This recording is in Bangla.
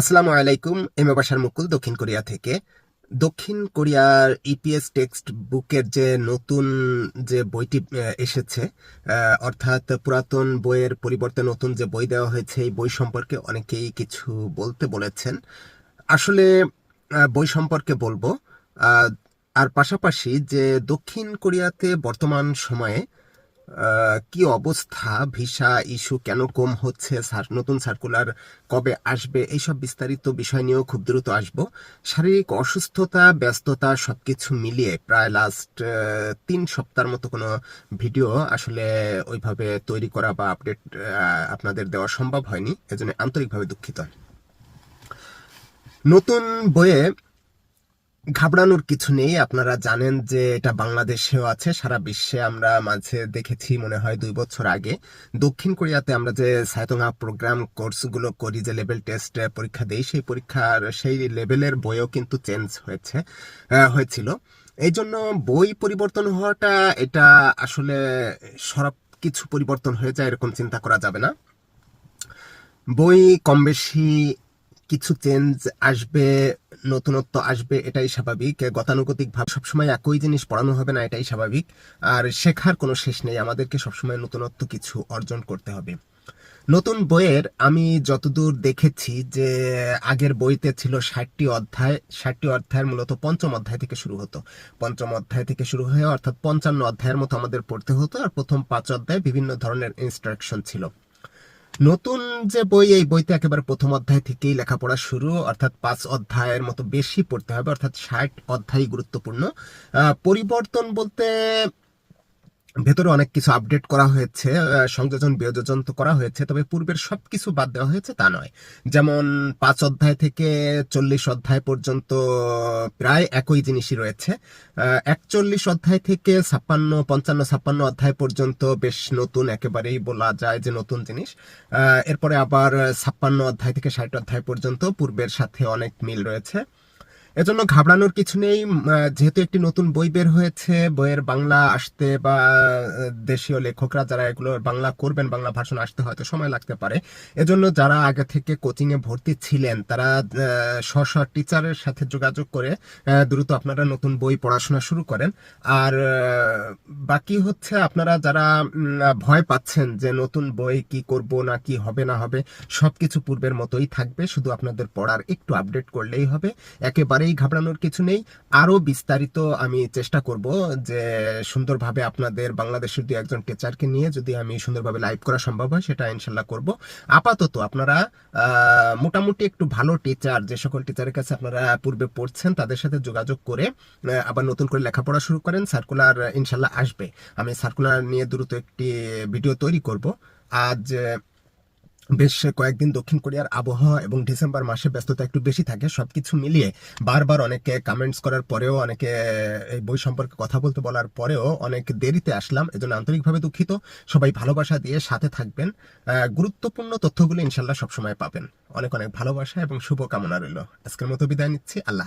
আসসালামু আলাইকুম, এম বাসার মুকুল, দক্ষিণ কোরিয়া থেকে। দক্ষিণ কোরিয়ার ইপিএস টেক্সট বুকের যে নতুন যে বইটি এসেছে অর্থাৎ পুরাতন বইয়ের পরিবর্তে নতুন যে বই দেওয়া হয়েছে, এই বই সম্পর্কে অনেকেই কিছু বলতে বলেছেন। আসলে বই সম্পর্কে বলব আর পাশাপাশি যে দক্ষিণ কোরিয়াতে বর্তমান সময়ে কি অবস্থা? ভিসা ইস্যু কেন কম হচ্ছে? সার- নতুন সার্কুলার কবে আসবে? এইসব বিস্তারিত বিষয় নিয়েও খুব দ্রুত আসব। শারীরিক অসুস্থতা, ব্যস্ততা সবকিছু মিলিয়ে প্রায় লাস্ট তিন সপ্তাহের মতো কোনো ভিডিও আসলে ওইভাবে তৈরি করা বা আপডেট আপনাদের দেওয়া সম্ভব হয়নি। এজন্য আন্তরিকভাবে দুঃখিত। নতুন বইয়ে ঘাবড়ানোর কিছু নেই। আপনারা জানেন যে এটা বাংলাদেশেও আছে। সারা বিশ্বে আমরা মাঝে দেখেছি মনে হয় দুই বছর আগে। দক্ষিণ কোরিয়াতে আমরা যে সায়তঙ্গা প্রোগ্রাম কোর্সগুলো করি, যে লেভেল টেস্ট পরীক্ষা দেই, সেই পরীক্ষার সেই লেভেলের বইও কিন্তু চেঞ্জ হয়েছে হয়েছিল। এই জন্য বই পরিবর্তন হওয়াটা, এটা আসলে সব কিছু পরিবর্তন হয়ে যায়, এরকম চিন্তা করা যাবে না। বই কম বেশি কিছু চেঞ্জ আসবে, নতুনত্ব আসবে, এটাই স্বাভাবিক। গতানুগতিক ভাবে সবসময় একই জিনিস পড়ানো হবে না, এটাই স্বাভাবিক। আর শেখার কোনো শেষ নেই, আমাদেরকে সবসময় নতুনত্ব কিছু অর্জন করতে হবে। নতুন বইয়ের আমি যতদূর দেখেছি যে, আগের বইতে ছিল ষাটটি অধ্যায়, ষাটটি অধ্যায়ের মূলত পঞ্চম অধ্যায় থেকে শুরু হতো। পঞ্চম অধ্যায় থেকে শুরু হয়ে অর্থাৎ পঞ্চান্ন অধ্যায়ের মতো আমাদের পড়তে হতো, আর প্রথম পাঁচ অধ্যায় বিভিন্ন ধরনের ইনস্ট্রাকশন ছিল। নতুন যে বই, এই বইতে একেবারে প্রথম অধ্যায় থেকেই লেখাপড়া শুরু, অর্থাৎ পাঁচ অধ্যায়ের মতো বেশি পড়তে হবে, অর্থাৎ ষাট অধ্যায় গুরুত্বপূর্ণ। পরিবর্তন বলতে ভেতরে অনেক কিছু আপডেট করা হয়েছে সংযোজন, বিয়োজন তো করা হয়েছে, তবে পূর্বের সব কিছু বাদ দেওয়া হয়েছে তা নয়। যেমন পাঁচ অধ্যায় থেকে চল্লিশ অধ্যায় পর্যন্ত প্রায় একই জিনিসই রয়েছে। একচল্লিশ অধ্যায় থেকে ছাপ্পান্ন, পঞ্চান্ন, ছাপ্পান্ন অধ্যায় পর্যন্ত বেশ নতুন, একেবারেই বলা যায় যে নতুন জিনিস। এরপরে আবার ছাপ্পান্ন অধ্যায় থেকে ষাট অধ্যায় পর্যন্ত পূর্বের সাথে অনেক মিল রয়েছে। এজন্য ঘাবড়ানোর কিছু নেই। যেহেতু একটি নতুন বই বের হয়েছে, বইয়ের বাংলা আসতে বা দেশীয় লেখকরা যারা এগুলো বাংলা করবেন, বাংলা ভাষণ আসতে হয়তো সময় লাগতে পারে। এজন্য যারা আগে থেকে কোচিংয়ে ভর্তি ছিলেন, তারা স্ব স্ব টিচারের সাথে যোগাযোগ করে দ্রুত আপনারা নতুন বই পড়াশোনা শুরু করেন। আর বাকি হচ্ছে আপনারা যারা ভয় পাচ্ছেন যে নতুন বই কি করব না কি হবে না হবে, সবকিছু পূর্বের মতোই থাকবে। শুধু আপনাদের পড়ার একটু আপডেট করলেই হবে। একেবারেই ঘাবড়ানোর কিছু নেই। আরও বিস্তারিত আমি চেষ্টা করব যে সুন্দরভাবে আপনাদের বাংলাদেশের দু একজন টিচারকে নিয়ে যদি আমি সুন্দরভাবে লাইভ করা সম্ভব হয়, সেটা ইনশাল্লাহ করব। আপাতত আপনারা মোটামুটি একটু ভালো টিচার যে সকল টিচারের কাছে আপনারা পূর্বে পড়ছেন, তাদের সাথে যোগাযোগ করে আবার নতুন করে লেখাপড়া শুরু করেন সার্কুলার ইনশাল্লাহ আসবে। আমি সার্কুলার নিয়ে দ্রুত একটি ভিডিও তৈরি করব। আজ বেশ কয়েকদিন দক্ষিণ কোরিয়ার আবহাওয়া এবং ডিসেম্বর মাসে ব্যস্ততা একটু বেশি থাকে, সবকিছু মিলিয়ে বারবার অনেকে কমেন্টস করার পরেও, অনেকে এই বই সম্পর্কে কথা বলতে বলার পরেও অনেক দেরিতে আসলাম। এজন্য আন্তরিকভাবে দুঃখিত। সবাই ভালোবাসা দিয়ে সাথে থাকবেন। গুরুত্বপূর্ণ তথ্যগুলো ইনশাল্লাহ সবসময় পাবেন। অনেক অনেক ভালোবাসা এবং শুভকামনা রইল। আজকের মতো বিদায় নিচ্ছি। আল্লাহ